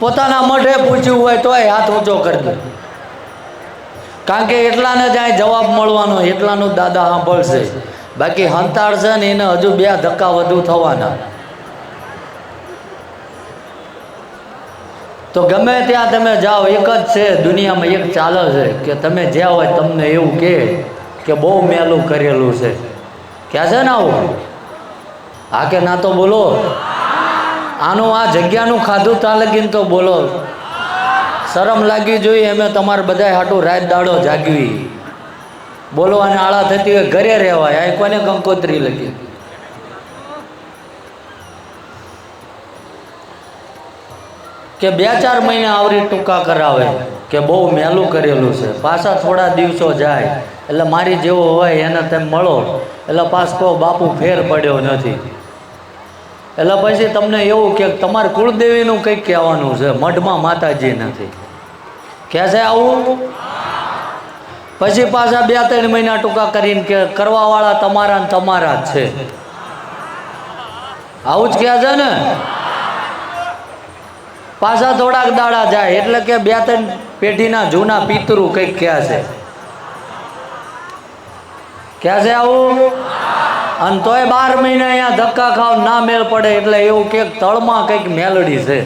પોતાના મઢે પૂછ્યું હોય તોય હાથ ઊંચો કરી કારણ કે એટલાને જ્યાં જવાબ મળવાનો, એટલાનો દાદા સાંભળશે. બાકી હંતાડશે ને એને હજુ બે ધક્કા વધુ થવાના. તો ગમે ત્યાં તમે જાઓ, એક જ છે, દુનિયામાં એક ચાલે છે કે તમે જ્યાં હોય તમને એવું કહે કે બહુ મેલું કરેલું છે. ક્યાં છે ને આવું? હા કે ના તો બોલો? આનું આ જગ્યાનું ખાધું તા લગીને તો બોલો. શરમ લાગવી જોઈએ, અમે તમારે બધા હાટું રાત દાડો જાગવી. અને આળા થતી હોય ઘરે રહેવાય, આ કોને કંકોત્રી લગી? કે બે ચાર મહિના આવરી ટૂંકા કરાવે, કે બહુ મેલું કરેલું છે. પાછા થોડા દિવસો જાય, એટલે મારી જેવો હોય એને તેમ મળો. એટલે પાછ બાપુ ફેર પડ્યો નથી. એટલે પછી તમને એવું કે તમારે કુળદેવીનું કંઈક કહેવાનું છે, મઢમાં માતાજી નથી. કે છે આવું? પછી પાછા બે ત્રણ મહિના ટૂંકા કરીને કે કરવાવાળા તમારા તમારા જ છે. આવું જ કહે છે ને? પાછા થોડાક દાડા જાય, એટલે કે બે ત્રણ પેઢીના જૂના પિતૃ કંઈક કહે છે. ક્યાં છે આવું? અને તોય બાર મહિને અહીંયા ધક્કા ખાવ, ના મેળ પડે એટલે એવું કે તળમાં કંઈક મેલડી છે.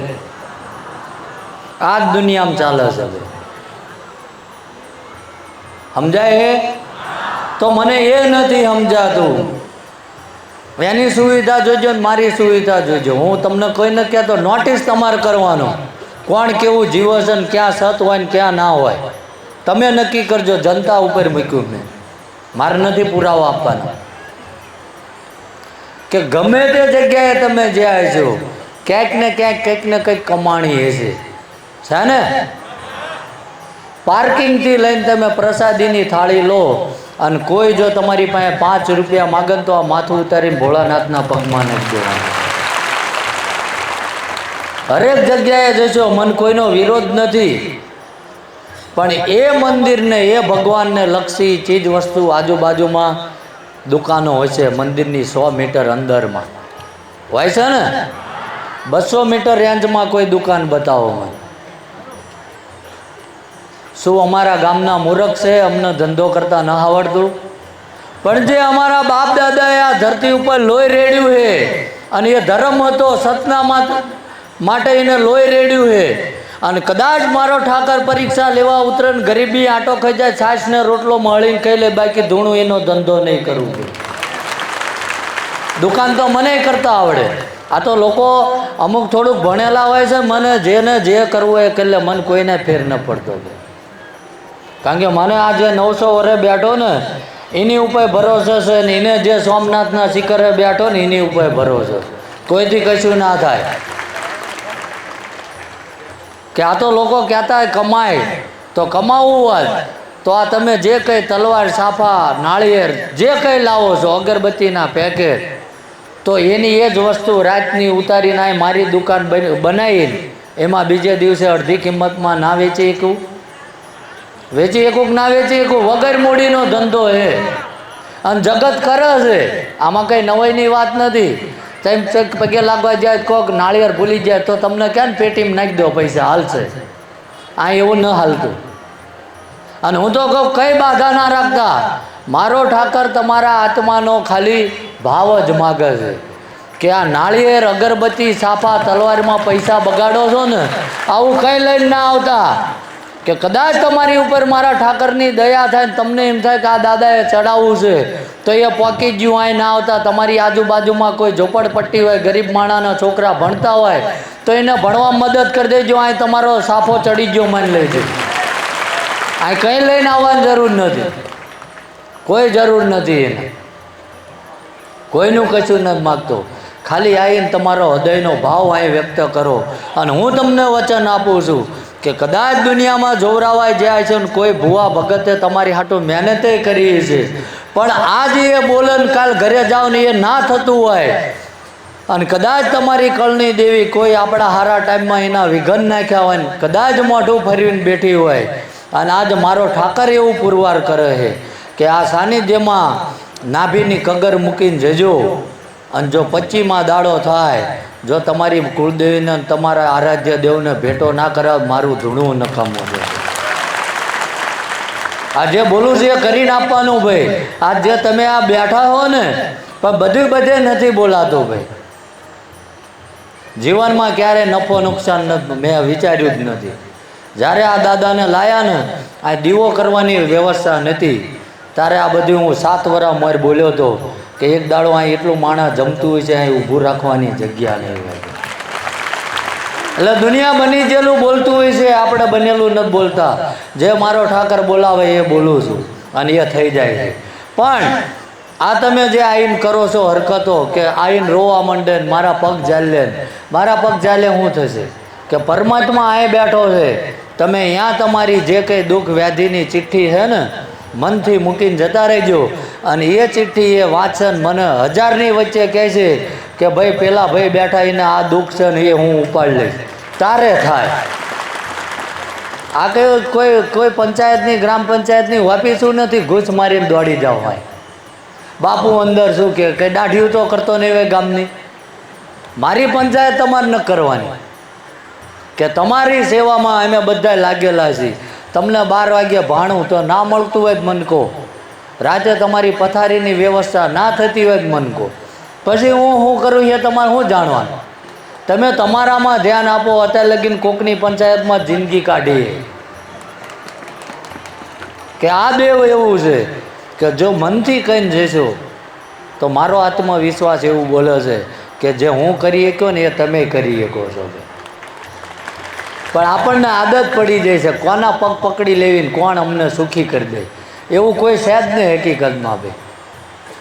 આ જ દુનિયામાં ચાલે છે સમજાય તો મને એ નથી સમજાતું. એની સુવિધા જોજો ને મારી સુવિધા જોજો. હું તમને કોઈને કહેતો નોટિસ તમારે કરવાનો. કોણ કેવું જીવો છે ને ક્યાં સત હોય ને ક્યાં ના હોય. તમે નક્કી કરજો, જનતા ઉપર મૂક્યું મેં. મારે નથી પુરાવો આપવાનો. કે ગમે તે જગ્યાએ તમે જ્યાં છો, ક્યાંક ને ક્યાંક કંઈક ને કંઈક કમાણી હશે. છે ને? પાર્કિંગથી લઈને તમે પ્રસાદીની થાળી લો અને કોઈ જો તમારી પાસે પાંચ રૂપિયા માગે તો આ માથું ઉતારીને ભોળાનાથના પગમાં નથી દેવાનું. હરેક જગ્યાએ જશો, મન કોઈનો વિરોધ નથી. પણ એ મંદિરને, એ ભગવાનને લક્ષી ચીજ વસ્તુ આજુબાજુમાં દુકાનો હોય છે મંદિરની સો મીટર અંદરમાં. હોય છે ને? બસો મીટર રેન્જમાં કોઈ દુકાન બતાવો મને શું અમારા ગામના મૂરખ છે? અમને ધંધો કરતા ન આવડતું? પણ જે અમારા બાપ દાદાએ આ ધરતી ઉપર લોહી રેડ્યું છે, અને એ ધર્મ હતો, સતના માટે એને લોહી રેડ્યું છે અને કદાચ મારો ઠાકર પરીક્ષા લેવા ઉતરે ગરીબી આટો ખાઈ જાય છાશ ને રોટલો મળીને ખાઈ લે, બાકી ધૂણું એનો ધંધો નહીં કરવું દુકાન તો મને કરતા આવડે. આ તો લોકો અમુક થોડુંક ભણેલા હોય છે, મને જેને જે કરવું એ કરી લે, મને કોઈને ફેર ન પડતો કારણ કે મને આ જે નવસો વરે બેઠો ને, એની ઉપર ભરોસો છે ને, એને જે સોમનાથના શિખરે બેઠો ને, એની ઉપર ભરોસો કોઈથી કશું ના થાય. કે આ તો લોકો કહેતા હોય કમાય. તો કમાવવું હોય. તો આ તમે જે કંઈ તલવાર સાફા નાળિયેર, જે કંઈ લાવો છો, અગરબત્તીના પેકેટ, તો એની એ જ વસ્તુ રાતની ઉતારીને આ મારી દુકાન બન- બનાવીને એમાં બીજે દિવસે અડધી કિંમતમાં ના વેચી શકું? વેચી એકું ના વેચી એકું વગર મૂડીનો ધંધો છે અને જગત કરે છે. આમાં કંઈ નવાઈની વાત નથી. તેમ ચેક પગે લાગવા જાય, કોક નાળિયેર ભૂલી જાય, તો તમને ક્યાં પેટીમાં નાખી દો પૈસા? હાલશે. આ એવું ન હાલતું. અને હું તો કહું, કઈ બાધા ના રાખતા? મારો ઠાકર તમારા આત્માનો ખાલી ભાવ જ માગે છે. કે આ નાળિયેર, અગરબત્તી સાફા તલવારમાં પૈસા બગાડો છો ને, આવું કંઈ લઈને ના આવતા? કે કદાચ તમારી ઉપર મારા ઠાકરની દયા થાય ને તમને એમ થાય કે આ દાદાએ ચડાવવું છે, તો એ પોકી ગયું અહીં ના આવતા. તમારી આજુબાજુમાં કોઈ ઝોપડપટ્ટી હોય, ગરીબ માણાના છોકરા ભણતા હોય, તો એને ભણવા મદદ કરી દેજો અહીં તમારો સાફો ચડી ગયો માની લેજો. અહીં કંઈ લઈને આવવાની જરૂર નથી. કોઈ જરૂર નથી એને. કોઈનું કશું નથી માગતો. ખાલી આવીને તમારો હૃદયનો ભાવ અહીં વ્યક્ત કરો. અને હું તમને વચન આપું છું કે કદાચ દુનિયામાં જોવરાવાય જાય છે ને કોઈ ભૂવા ભગતે તમારી હાટું મહેનતે કરી છે. પણ આજે એ બોલન કાલ ઘરે જાઓ ને એ ના થતું હોય. અને કદાચ તમારી કળની દેવી કોઈ આપણા હારા ટાઈમમાં એના વિઘન નાખ્યા હોય ને કદાચ મોઢું ફરીને બેઠી હોય. અને આજ મારો ઠાકર એવું પુરવાર કરે છે કે આ સાનિધ્યમાં નાભીની કગર મૂકીને જજો. અને જો પચીમાં દાડો થાય જો તમારી કુળદેવીને તમારા આરાધ્ય દેવને ભેટો ના કરાવ, મારું ધૂણું નકામું છે. આ જે બોલું છે એ કરીને આપવાનું ભાઈ. આ જે તમે આ બેઠા હો ને, પણ બધું બધે નથી બોલાતું ભાઈ. જીવનમાં ક્યારે નફો નુકસાન મેં વિચાર્યું જ નથી. જ્યારે આ દાદાને લાયા ને, આ દીવો કરવાની વ્યવસ્થા નથી. ત્યારે આ બધું હું સાત વરા મોર બોલ્યો હતો કે એક દાડો અહીં એટલું માણસ જમતું હોય છે અહીં ઊભું રાખવાની જગ્યા નહીં હોય. એટલે દુનિયા બની જેલું બોલતું હોય છે, આપણે બનેલું નથી બોલતા. જે મારો ઠાકર બોલાવે એ બોલું છું અને એ થઈ જાય છે. પણ આ તમે જે આઈન કરો છો હરકતો, કે આઈન રોવા માંડે મારા પગ ચાલે મારા પગ ચાલે શું થશે? કે પરમાત્મા અહીં બેઠો છે, તમે અહીંયા તમારી જે કંઈ દુઃખ વ્યાધિની ચિઠ્ઠી છે ને, મનથી મૂકીને જતા રહેજો. અને એ ચિઠ્ઠી એ વાંચન મને હજારની વચ્ચે કહે છે કે ભાઈ, પેલા ભાઈ બેઠા એને આ દુઃખ છે ને એ હું ઉપાડી લઈશ. તારે થાય. આ કઈ કોઈ કોઈ પંચાયતની, ગ્રામ પંચાયતની ઓફિસું નથી? ઘૂસ મારીને દોડી જાવ ભાઈ. બાપુ અંદર શું કે કે દાઢીઓ તો કરતો નહીં હોય ગામની. મારી પંચાયત તમારે ન કરવાની. કે તમારી સેવામાં અમે બધા લાગેલા છીએ. તમને બાર વાગ્યે ભાણું તો ના મળતું હોય મન કહો. રાતે તમારી પથારીની વ્યવસ્થા ના થતી હોય મન કહો. પછી હું શું કરું એ તમારે શું જાણવાનું? તમે તમારામાં ધ્યાન આપો, અત્યારે લગીને કોકની પંચાયતમાં જિંદગી કાઢી કે આ દેવ એવું છે કે જો મનથી કહીને જશો, તો મારો આત્મવિશ્વાસ એવું બોલે છે કે જે હું કરી શક્યો ને એ તમે કરી શકો છો. પણ આપણને આદત પડી જાય છે, કોના પગ પકડી લેવીને કોણ અમને સુખી કરી દે? એવું કોઈ છે જ નહીં હકીકતમાં ભાઈ.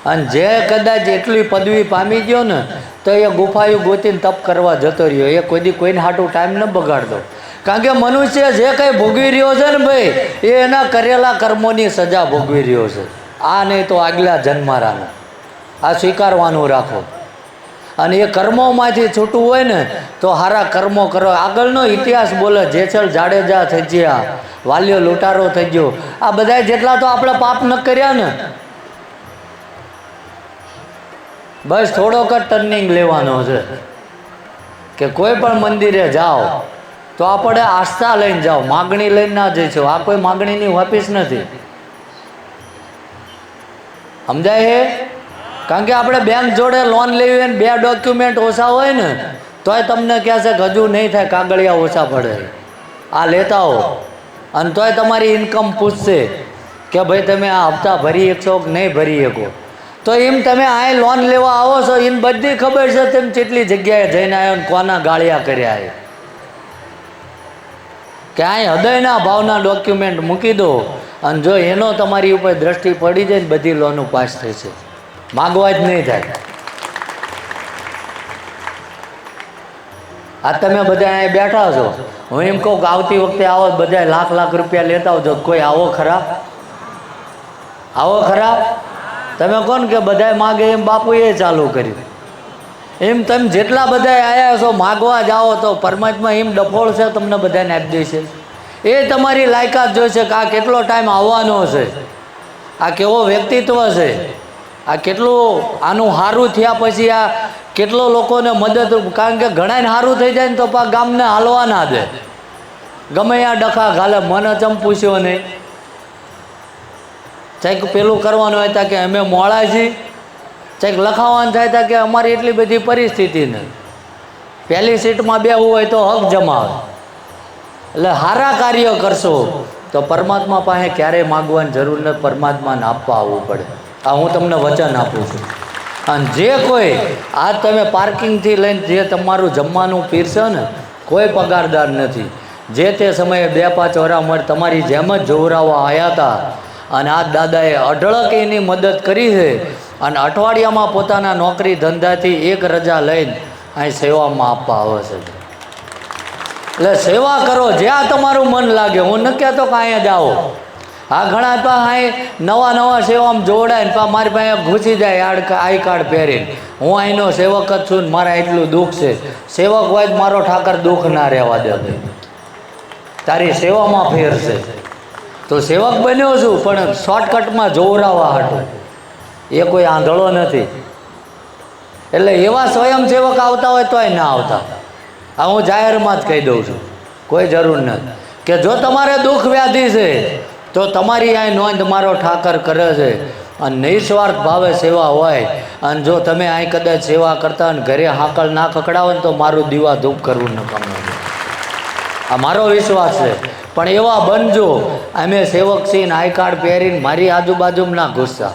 અને જે કદાચ એટલી પદવી પામી ગયો ને, તો એ ગુફાયું ગોતીને તપ કરવા જતો રહ્યો. એ કોઈ કોઈને હાટું ટાઈમ ન બગાડતો. કારણ કે મનુષ્ય જે કંઈ ભોગવી રહ્યો છે ને ભાઈ, એ એના કરેલા કર્મોની સજા ભોગવી રહ્યો છે. આ નહીં તો આગલા જન્મારાનું. આ સ્વીકારવાનું રાખો. અને એ કર્મોમાંથી છૂટવું હોય ને, તો સારા કર્મો કરો. આગળનો ઇતિહાસ બોલે જેસલ જાડેજા થઈ ગયા, વાલીઓ લૂંટારો થઈ ગયો. આ બધા જેટલા તો આપણે પાપ ન કર્યા ને. બસ થોડોક જ ટર્નિંગ લેવાનો છે. કે કોઈ પણ મંદિરે જાઓ, તો આપણે આસ્થા લઈને જાઓ. માગણી લઈને ના જઈશું આ કોઈ માગણીની ઓફિસ નથી. સમજાય છે કારણ કે આપણે બેંક જોડે લોન લેવી હોય ને બે ડોક્યુમેન્ટ ઓછા હોય ને, તોય તમને કહે છે હજુ નહીં થાય, કાગળિયા ઓછા પડે. આ લેતા હો અને તોય તમારી ઇન્કમ પૂછશે કે ભાઈ તમે આ હપ્તા ભરી શકશો કે નહીં ભરી શકો. તો એમ તમે આ લોન લેવા આવો છો એમ બધી ખબર છે તેમ કેટલી જગ્યાએ જઈને આવ્યો ને કોના ગાળિયા કર્યા એ. કે આ હૃદયના ભાવના ડોક્યુમેન્ટ મૂકી દો અને જો એનો તમારી ઉપર દ્રષ્ટિ પડી જાય ને બધી લોનો પાસ થશે. માગવા જ નહીં થાય. આ તમે બધા અહીંયા બેઠા છો. હું એમ કહું કે આવતી વખતે આવો બધા લાખ લાખ રૂપિયા લેતા આવજો. કોઈ આવો ખરા? આવો ખરા? તમે કોણ કે બધા માગે એમ બાપુએ ચાલુ કર્યું. એમ તમે જેટલા બધા આવ્યા છો, માગવા જાઓ તો પરમાત્મા એમ ડફોળ છે, તમને બધાને આપી દેશે. એ તમારી લાયકાત જોઈશે કે આ કેટલો ટાઈમ આવવાનો છે. આ કેવો વ્યક્તિત્વ છે. આ કેટલું આનું સારું થયા પછી આ કેટલો લોકોને મદદ કારણ કે ઘણાને સારું થઈ જાય ને તો પા ગામને હાલવા ના દે. ગમે આ ડખા ઘાલે મને ચમ પૂછ્યો નહીં. કંઈક પેલું કરવાનું હોય તા કે અમે મોડા છીએ. કંઈક લખાવવાનું થાય તા કે અમારી એટલી બધી પરિસ્થિતિ નહીં પહેલી સીટમાં બેવું હોય તો હક જમાવે. એટલે સારા કાર્ય કરશો તો પરમાત્મા પાસે ક્યારેય માગવાની જરૂર નથી. પરમાત્માને આપવા આવવું પડે. આ હું તમને વચન આપું છું. અને જે કોઈ આ તમે પાર્કિંગથી લઈને જે તમારું જમવાનું પીરશે ને, કોઈ પગારદાર નથી. જે તે સમયે બે પાંચ વરામણ તમારી જેમ જ જોવરાવા આવ્યા હતા અને આ દાદાએ અઢળક એની મદદ કરી છે. અને અઠવાડિયામાં પોતાના નોકરી ધંધાથી એક રજા લઈને અહીં સેવામાં આપવા આવે છે. એટલે સેવા કરો, જ્યાં તમારું મન લાગે. હું ન કહેતો કે અહીંયા જાઓ આ ઘણા તો અહીં નવા નવા સેવામાં જોડાય ને પા મારી પાસે ઘૂસી જાય આડ આઈ કાર્ડ પહેરીને. હું અહીંનો સેવક જ છું ને મારા એટલું દુઃખ છે. સેવક હોય જ મારો ઠાકર દુઃખ ના રહેવા દે. તારી સેવામાં ફેર છે. તો સેવક બન્યો છું, પણ શોર્ટકટમાં જોવરાવા હાટું. એ કોઈ આંધળો નથી. એટલે એવા સ્વયંસેવક આવતા હોય તોય ના આવતા. આ હું જાહેરમાં જ કહી દઉં છું. કોઈ જરૂર નથી. કે જો તમારે દુઃખ વ્યાધિ છે તો તમારી અહીં નોંધ મારો ઠાકર કરે છે. અને નિસ્વાર્થ ભાવે સેવા હોય. અને જો તમે અહીં કદાચ સેવા કરતા અને ઘરે હાકળ ના ખકડાવો ને તો મારું દીવા ધૂપ કરવું નકામું છે. આ મારો વિશ્વાસ છે. પણ એવા બનજો, અમે સેવક છીએ ને આઈ કાર્ડ પહેરીને મારી આજુબાજુમાં ના ઘૂસતા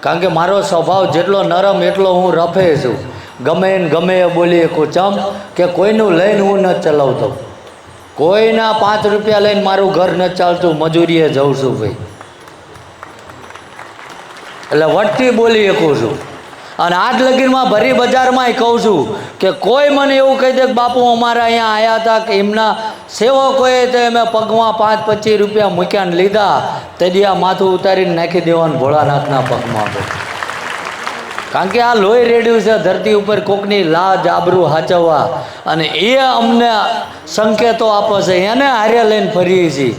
કારણ કે મારો સ્વભાવ જેટલો નરમ એટલો હું રફે છું. ગમે ને ગમે એ બોલી કુચમ ચમ કે કોઈનું લઈને હું ન ચલાવતો. કોઈના પાંચ રૂપિયા લઈને મારું ઘર ન ચાલતું, મજૂરીએ જઉં છું ભાઈ. એટલે વટથી બોલી શકું છું. અને આજ લગીનમાં ભરી બજારમાં કહું છું કે કોઈ મને એવું કહી દે કે બાપુ, અમારા અહીંયા આવ્યા હતા કે એમના સેવકોએ તો અમે પગમાં પાંચ પચીસ રૂપિયા મૂક્યાને લીધા તેથી આ માથું ઉતારીને નાખી દેવાનું ભોળાનાથના પગમાં. કારણ કે આ લોહી રેડ્યું છે, ધરતી ઉપર કોકની લાજ, આબરૂ હાચવવા. અને એ અમને સંકેતો આપે છે, એને હારે લઈને ફરીએ છીએ.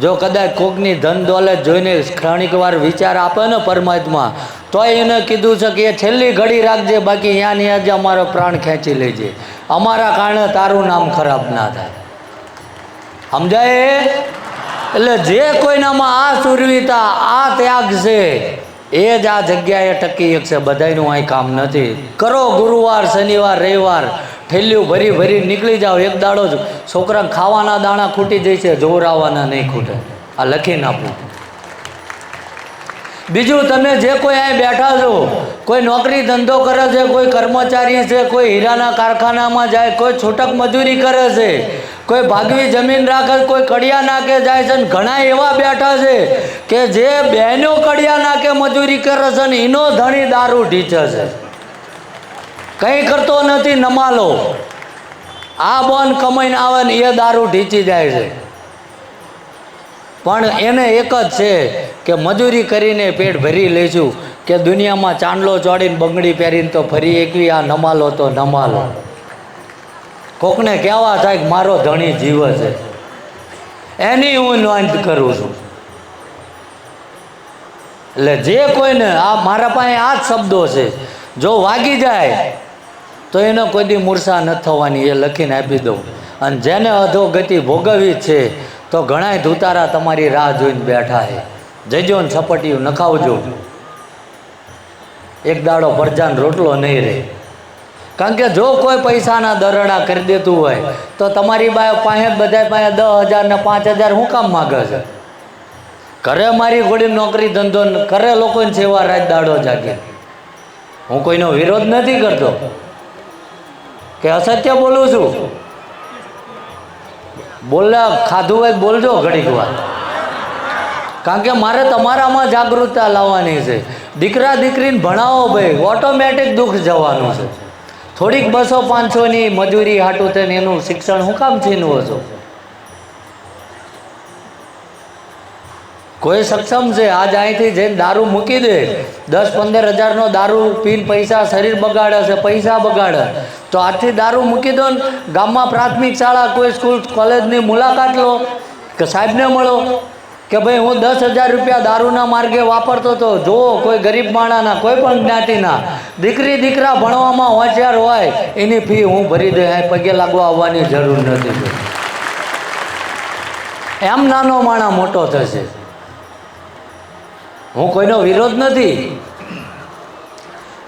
જો કદાચ કોકની ધન દોલત જોઈને ક્ષણિક વાર વિચાર આપે ને પરમાત્મા તોય એને કીધું છે કે એ છેલ્લી ઘડી રાખજે, બાકી અહીંયા ત્યાં જ અમારો પ્રાણ ખેંચી લેજે. અમારા કારણે તારું નામ ખરાબ ના થાય. સમજાય? એટલે જે કોઈનામાં આ સુરવીતા, આ ત્યાગ છે એ જ આ જગ્યાએ ટકી શકશે બધાયનું અહીં કામ નથી. કરો ગુરુવાર, શનિવાર, રવિવાર, ઠેલિયું ભરી ભરી નીકળી જાઓ, એક દાડો જ. છોકરાને ખાવાના દાણા ખૂટી જશે આવવાના નહીં ખૂટે. આ લખીને આપું. બીજું તમે જે કોઈ અહીં બેઠા છો, કોઈ નોકરી ધંધો કરે છે, કોઈ કર્મચારી છે, કોઈ હીરાના કારખાનામાં જાય, કોઈ છૂટક મજૂરી કરે છે, કોઈ ભાગવી જમીન રાખે, કોઈ કડિયા નાકે જાય છે ને ઘણા એવા બેઠા છે કે જે બહેનો કડિયા નાકે મજૂરી કરે છે ને એનો ધણી દારૂ ઢીચે છે. કંઈ કરતો નથી, નમાલો. આ બોન કમાઈને આવે ને એ દારૂ ઢીચી જાય છે. પણ એને એક જ છે કે મજૂરી કરીને પેટ ભરી લઈશું કે દુનિયામાં ચાંદલો ચોડીને બંગડી પહેરીને તો ફરી એકવી આ નમાલો તો નમાલો. કોકને કહેવા થાય કે મારો ધણી જીવ છે. એની હું નોંધ કરું છું. એટલે જે કોઈને આ મારા પાસે આ જ શબ્દો છે. જો વાગી જાય તો એને કોઈ દી મૂર્છા ન થવાની એ લખીને આપી દઉં. અને જેને અધોગતિ ભોગવવી છે તો ઘણાય ધૂતારા તમારી રાહ જોઈને બેઠા છે. જજો ને સપટીયું નખાવજો. એક દાડો પરજાન રોટલો નહીં રહે. કારણ કે જો કોઈ પૈસાના દરડા કરી દેતું હોય, તો તમારી બા પાસે બધા પાસે દસ હજાર ને પાંચ હજાર શું કામ માગે છે? ઘરે મારી ઘોડી નોકરી ધંધો કરે લોકોની સેવા રાત દાડો જાગે. હું કોઈનો વિરોધ નથી કરતો. કે અસત્ય બોલું છું? બોલ્યા ખાધું હોય બોલજો ઘડીક વાર. કારણ કે મારે તમારામાં જાગૃતતા લાવવાની છે. દીકરા, દીકરીને ભણાવો ભાઈ ઓટોમેટિક દુઃખ જવાનું છે. થોડીક બસો પાંચસોની મજૂરી હાટું થઈને એનું શિક્ષણ હું કામ છીનવો છો? કોઈ સક્ષમ છે? આજ અહીંથી જઈને દારૂ મૂકી દે. દસ પંદર હજારનો દારૂ પીન પૈસા શરીર બગાડે છે, પૈસા બગાડે. તો આજથી દારૂ મૂકી દો ને. ગામમાં પ્રાથમિક શાળા, કોઈ સ્કૂલ, કોલેજની મુલાકાત લો. કે સાહેબને મળો. કે ભાઈ, હું દસ હજાર રૂપિયા દારૂના માર્ગે વાપરતો હતો જુઓ, કોઈ ગરીબ માણાના, કોઈ પણ જ્ઞાતિના. દીકરી, દીકરા ભણવામાં હોશિયાર હોય, એની ફી હું ભરી દે. પગે લાગવા આવવાની જરૂર નથી. એમ નાનો માણા મોટો થશે. હું કોઈનો વિરોધ નથી.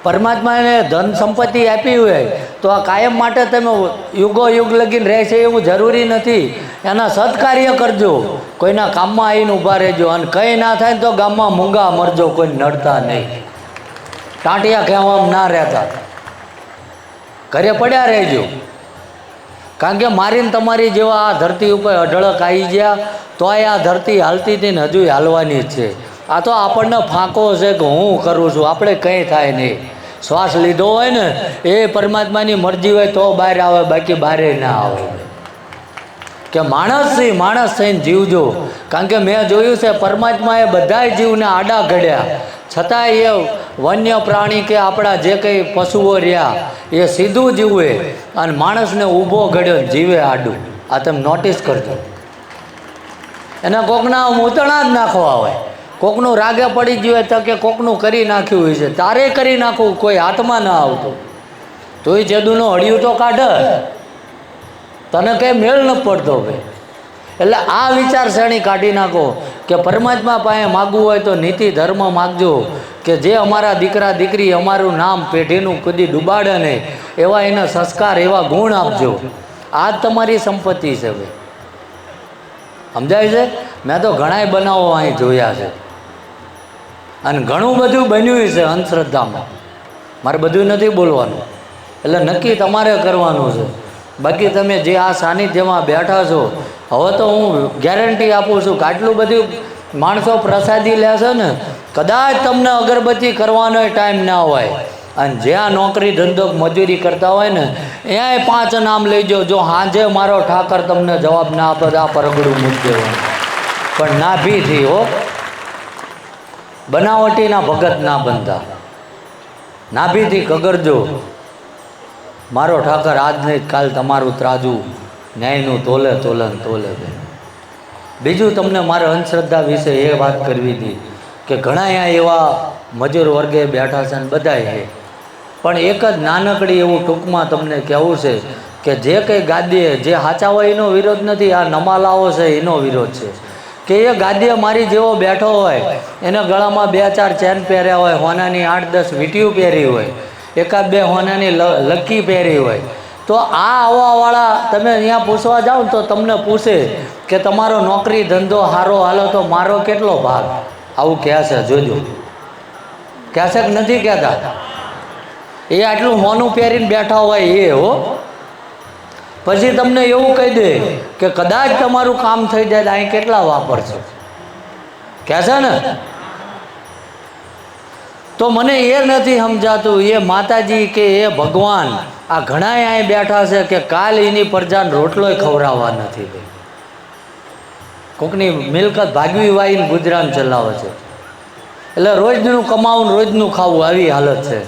પરમાત્માને ધન સંપત્તિ આપી હોય તો આ કાયમ માટે તમે યુગો યુગ લગીને રહેશે એવું જરૂરી નથી. એના સત્કાર્ય કરજો. કોઈના કામમાં આવીને ઊભા રહેજો. અને કંઈ ના થાય તો ગામમાં મૂંગા મરજો. કોઈ નડતા નહીં. ટાંટિયા કહેવામાં ના રહેતા. ઘરે પડ્યા રહેજો. કારણ કે મારીને તમારી જેવા આ ધરતી ઉપર અઢળક આવી ગયા, તોય આ ધરતી હાલતી હતી ને હજુ હાલવાની જ છે. આ તો આપણને ફાંકો છે કે હું કરું છું, આપણે કંઈ થાય નહીં. શ્વાસ લીધો હોય ને, એ પરમાત્માની મરજી હોય તો બહાર આવે, બાકી બહારે ના આવે. કે માણસ છે માણસ થઈને જીવજો. કારણ કે મેં જોયું છે, પરમાત્માએ બધાય જીવને આડા ઘડ્યા. છતાંય એ વન્ય પ્રાણી કે આપણા જે કંઈ પશુઓ રહ્યા, એ સીધું જીવે અને માણસને ઊભો ઘડ્યો જીવે આડું. આ તમે નોટિસ કરજો. એને કોકના મૂતણા જ નાખવા હોય. કોકનું રાગે પડી ગયું હોય તો કે કોકનું કરી નાખ્યું હોય છે. તારે કરી નાખવું, કોઈ હાથમાં ના આવતું. તોય જેદુનો હળિયું તો કાઢ. તને કંઈ મેળ ન પડતો ભાઈ. એટલે આ વિચારસરણી કાઢી નાખો કે પરમાત્મા પાસે માગવું હોય તો નીતિ, ધર્મ માગજો કે જે અમારા દીકરા, દીકરી અમારું નામ, પેઢીનું કદી ડૂબાડે નહીં. એવા એના સંસ્કાર, એવા ગુણ આપજો. આ તમારી સંપત્તિ છે ભાઈ. સમજાય છે? મેં તો ઘણાય બનાવો અહીં જોયા છે. અને ઘણું બધું બન્યું છે અંધશ્રદ્ધામાં. મારે બધું નથી બોલવાનું. એટલે નક્કી તમારે કરવાનું છે. બાકી તમે જે આ સાનિધ્યમાં બેઠા છો, હવે તો હું ગેરંટી આપું છું કે આટલું બધું માણસો પ્રસાદી લેશે ને, કદાચ તમને અગરબત્તી કરવાનો ટાઈમ ના હોય. અને જ્યાં નોકરી ધંધો મજૂરી કરતા હોય ને ત્યાંય પાંચ નામ લઈ જાઓ, જો હાજે મારો ઠાકર તમને જવાબ ના આપે આ પરગડું મૂકી ના પણ નાભીથી હો. બનાવટીના ભગત ના બનતા નાભીથી કગરજો. મારો ઠાકર આજ નહીં, કાલ તમારું ત્રાજુ, ન્યાયનું તોલે, તોલન, તોલે બે. બીજું તમને મારે અંધશ્રદ્ધા વિશે એ વાત કરવી હતી કે ઘણા એવા મજૂર વર્ગે બેઠા છે ને બધાય છે. પણ એક જ નાનકડી એવું ટૂંકમાં તમને કહેવું છે કે જે કંઈ ગાદીએ, જે હાચા હોય એનો વિરોધ નથી, આ નમાલાઓ છે, એનો વિરોધ છે. કે એ ગાદીએ મારી જેવો બેઠો હોય, એને ગળામાં બે ચાર ચેન પહેર્યા હોય, હોનાની આઠ દસ વીટીયું પહેરી હોય, એકાદ બે હોનાની લકી પહેરી હોય. તો આ આવવાવાળા તમે અહીંયા પૂછવા જાઓ તો તમને પૂછે કે તમારો નોકરી ધંધો હારો હાલો તો મારો કેટલો ભાગ? આવું કહે છે જોજો. કહેશે કે નથી કહેતા? એ આટલું હોનું પહેરીને બેઠા હોય એ, હો. પછી તમને એવું કહી દે કે કદાચ તમારું કામ થઈ જાય તો અહીં કેટલા વાપરશે કહે છે ને? તો મને એ નથી સમજાતું, એ માતાજી કે એ ભગવાન, આ ઘણા અહીં બેઠા છે કે કાલ એની પ્રજાને રોટલોય ખવડાવવા નથી ભાઈ કોકની મિલકત ભાગવી વાઈને ગુજરાન ચલાવે છે. એટલે રોજનું કમાવું, રોજનું ખાવું આવી હાલત છે.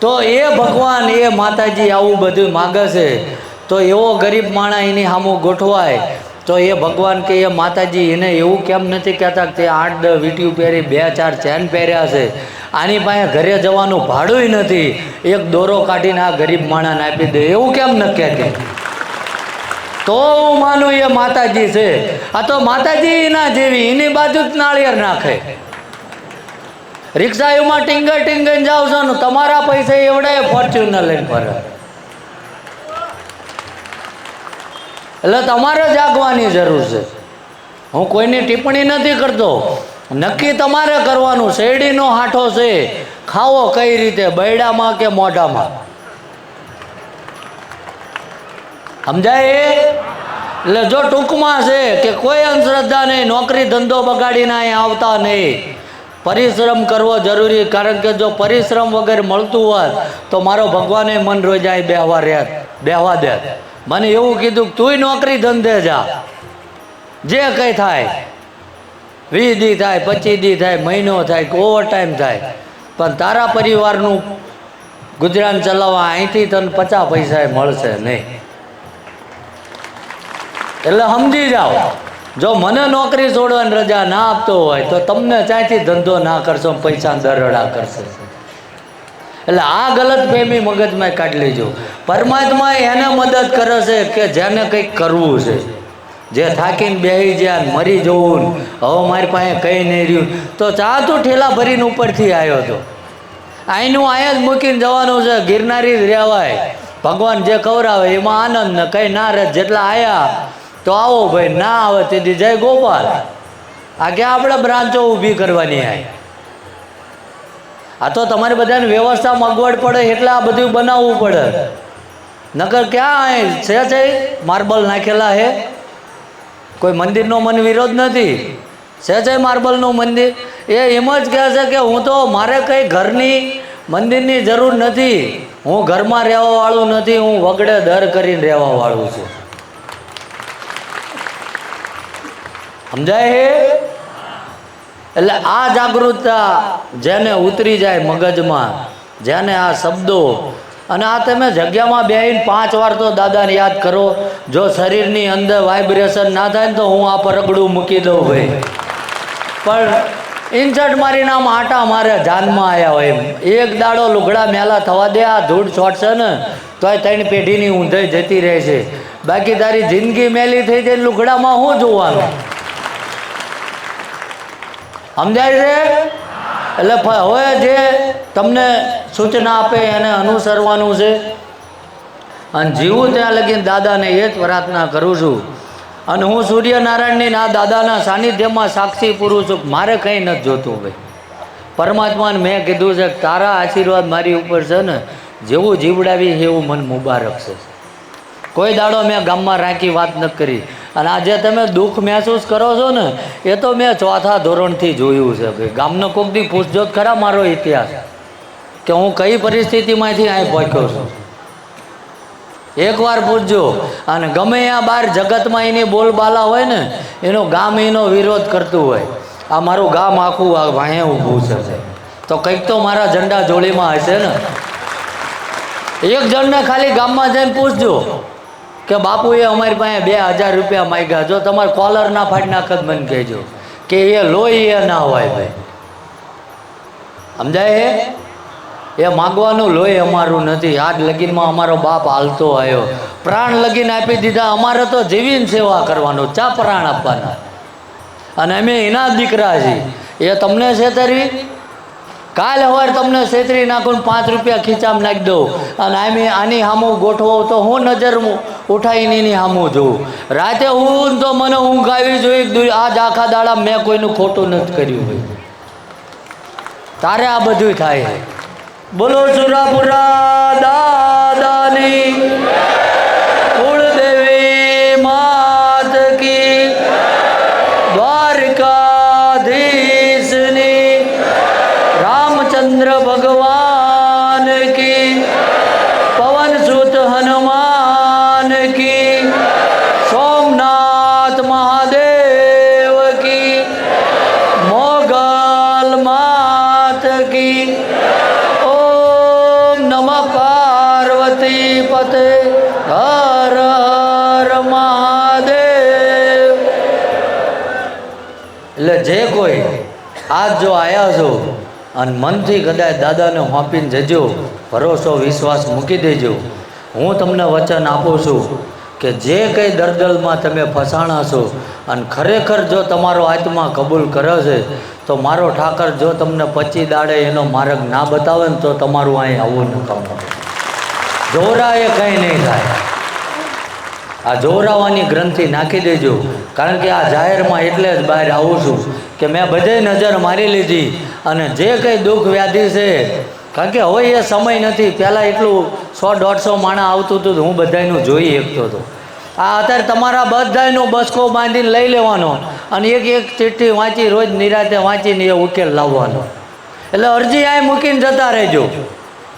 તો એ ભગવાન, એ માતાજી આવું બધું માગે છે. તો એવો ગરીબ માણા એની સામું ગોઠવાય, તો એ ભગવાન કે એ માતાજી એને એવું કેમ નથી કહેતા કે આઠ દસ વીટીયું પહેરી, બે ચાર ચેન પહેર્યા છે. આની પાસે ઘરે જવાનું ભાડુંય નથી. એક દોરો કાઢીને આ ગરીબ માણાને આપી દે. એવું કેમ ન કહે કે? તો હું માનું એ માતાજી છે. આ તો માતાજી એના જેવી, એની બાજુ જ નાળિયેર નાખે. રિક્ષા એમાં ટીંગર ટીંગર જાવ છો ને, તમારા પૈસા એવડાય ફોર્ચ્યુનર લઈને ફરે. એટલે તમારે જાગવાની જરૂર છે. હું કોઈની ટિપ્પણી નથી કરતો. નક્કી તમારે કરવાનું, શેરડીનો હાઠો છે. ખાવો કઈ રીતે, બૈડામાં કે મોઢામાં? સમજાય? એટલે જો ટૂંકમાં છે કે કોઈ અંધશ્રદ્ધા નહીં નોકરી ધંધો બગાડીને અહીં આવતા નહીં. પરિશ્રમ કરવો જરૂરી, કારણ કે જો પરિશ્રમ વગર મળતું હોત તો મારો ભગવાને મન રોઈ જાય બેહવા રહેત બેહવા દે. મને એવું કીધું કે તુંય નોકરી ધંધે જા. જે કંઈ થાય, વીસ દી થાય, પચીસ દી થાય, મહિનો થાય કે ઓવર ટાઈમ થાય. પણ તારા પરિવારનું ગુજરાન ચલાવવા અહીંથી તને પચાસ પૈસા મળશે નહીં. એટલે સમજી જાઓ, જો મને નોકરી છોડવાની રજા ના આપતો હોય તો તમને ત્યાંથી ધંધો ના કરશો પૈસા દરડા કરશે. એટલે આ ગલત ફેમી મગજમાં કાઢી લેજો. પરમાત્મા એને મદદ કરે છે કે જેને કંઈક કરવું છે. જે થાકીને બેસી જ્યાં મરી જવું હવે મારી પાસે કંઈ નહીં રહ્યું. તો ચા તો ઠેલા ભરીને ઉપરથી આવ્યો હતો. અહીંનું અહીંયા જ મૂકીને જવાનું છે, ગિરનારી જ રહેવાય. ભગવાન જે ખવડાવે એમાં આનંદ ને કંઈ ના રહે. જેટલા આવ્યા તો આવો ભાઈ, ના આવે તેથી જય ગોપાલ. આ ક્યાં આપણે બ્રાન્ચો ઊભી કરવાની આય? આ તો તમારે બધાને વ્યવસ્થા મગવડ પડે, એટલે આ બધું બનાવવું પડે. નકર ક્યાં છે છે માર્બલ નાખેલા હે? કોઈ મંદિરનો મને વિરોધ નથી. છે છે માર્બલનું મંદિર. એ એમ જ કહે છે કે હું તો, મારે કંઈ ઘરની મંદિરની જરૂર નથી. હું ઘરમાં રહેવાવાળું નથી, હું વગડે દર કરીને રહેવાવાળું છું. સમજાય હે? એટલે આ જાગૃતતા જેને ઉતરી જાય મગજમાં, જેને આ શબ્દો, અને આ તમે જગ્યામાં બેહીને પાંચ વાર તો દાદાને યાદ કરો, જો શરીરની અંદર વાઇબ્રેશન ના થાય ને તો હું આ પરગડું મૂકી દઉં ભાઈ. પણ ઇન્સર્ટ મારીને આમ આટા મારે જાનમાં આવ્યા હોય એમ. એક દાડો લુગડા મેલા થવા દે, આ ધૂળ છોડશે ને, તોય ત્રણ પેઢીની ઊંધાઈ જતી રહે છે. બાકી તારી જિંદગી મેલી થઈ જાય લુગડામાં શું જોવાનું? સમજાય છે? એટલે હવે જે તમને સૂચના આપે એને અનુસરવાનું છે. અને જીવું ત્યાં લગીને દાદાને એ જ પ્રાર્થના કરું છું. અને હું સૂર્યનારાયણની આ દાદાના સાનિધ્યમાં સાક્ષી પૂરું છું મારે કંઈ નથી જોતું ભાઈ પરમાત્માને મેં કીધું છે તારા આશીર્વાદ મારી ઉપર છે ને, જેવું જીવડાવી એવું મન મુબારક છે. કોઈ દાડો મેં ગામમાં રાખી વાત નથી કરી. અને આજે તમે દુઃખ મહેસૂસ કરો છો ને, એ તો મેં ચોથા ધોરણથી જોયું છે ભાઈ. ગામનો કોક દી પૂછજો, ખરા મારો ઇતિહાસ? કે હું કઈ પરિસ્થિતિમાંથી અહીં પહોંચ્યો છું? એકવાર પૂછજો. અને ગમે ત્યાં બહાર જગતમાં એની બોલબાલા હોય ને, એનો ગામ એનો વિરોધ કરતું હોય. આ મારું ગામ આખું આ વાંહે ઊભું છે તો કંઈક તો મારા ઝંડા જોડીમાં હશે ને. એક જણને ખાલી ગામમાં જઈને પૂછજો. કે બાપુએ અમારી પાસે બે હજાર રૂપિયા માગ્યા. જો તમારે કોલર ના ફાડી નાખત મને કહેજો કે એ લોહી એ ના હોય ભાઈ. સમજાય હે? એ માગવાનું લોહી અમારું નથી. આજ લગીનમાં અમારો બાપ હાલતો આવ્યો. પ્રાણ લગીન આપી દીધા. અમારે તો જીવીને સેવા કરવાનો, ચા પ્રાણ આપવાના. અને અમે એના દીકરા છીએ. એ તમને છેતરવી કાલ હવાર તમને છેતરી નાખું પાંચ રૂપિયા ખીચામાં નાખી દઉં. અને આમે આની સામું ગોઠવો તો હું નજર ઉઠાવીને એની સામું જોઉં. રાતે હું તો મને ઊંઘ આવી જોઈ આજ આખા દાડા મેં કોઈનું ખોટું નથી કર્યું હોય. તારે આ બધું થાય બોલો સુરાપુરા દાદાની ભગવાન કી પવન સુત હનુમાન કી સોમનાથ મહાદેવ કી મોગલ માત કી ઓમ નમ પાર્વતી પતે, હર હર મહાદેવ. એટલે જે કોઈ આજ જો આવ્યા છો અને મનથી કદાચ દાદાને હોંપીને જજો, ભરોસો, વિશ્વાસ મૂકી દેજો. હું તમને વચન આપું છું કે જે કંઈ દરદલમાં તમે ફસાણા છો અને ખરેખર જો તમારો આત્મા કબૂલ કરે છે, તો મારો ઠાકર જો તમને પચી દાડે એનો માર્ગ ના બતાવે ને તો તમારું અહીં આવું ન કામ જોરા કંઈ નહીં થાય. આ જોરાવાની ગ્રંથિ નાખી દેજો. કારણ કે આ જાહેરમાં એટલે જ બહાર આવું છું કે મેં બધે નજર મારી લીધી અને જે કંઈ દુઃખ વ્યાધિ છે, કારણ કે હવે એ સમય નથી. પહેલાં એટલું સો, દોઢસો માણા આવતું હતું હું બધાયનું જોઈ શકતો હતો. આ અત્યારે તમારા બધાનો બસકો બાંધીને લઈ લેવાનો અને એક એક ચિઠ્ઠી વાંચી, રોજ નિરાતે વાંચીને એ ઉકેલ લાવવાનો. એટલે અરજી આ મૂકીને જતા રહેજો.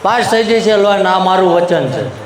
પાસ થઈ જશે લોન આ મારું વચન છે.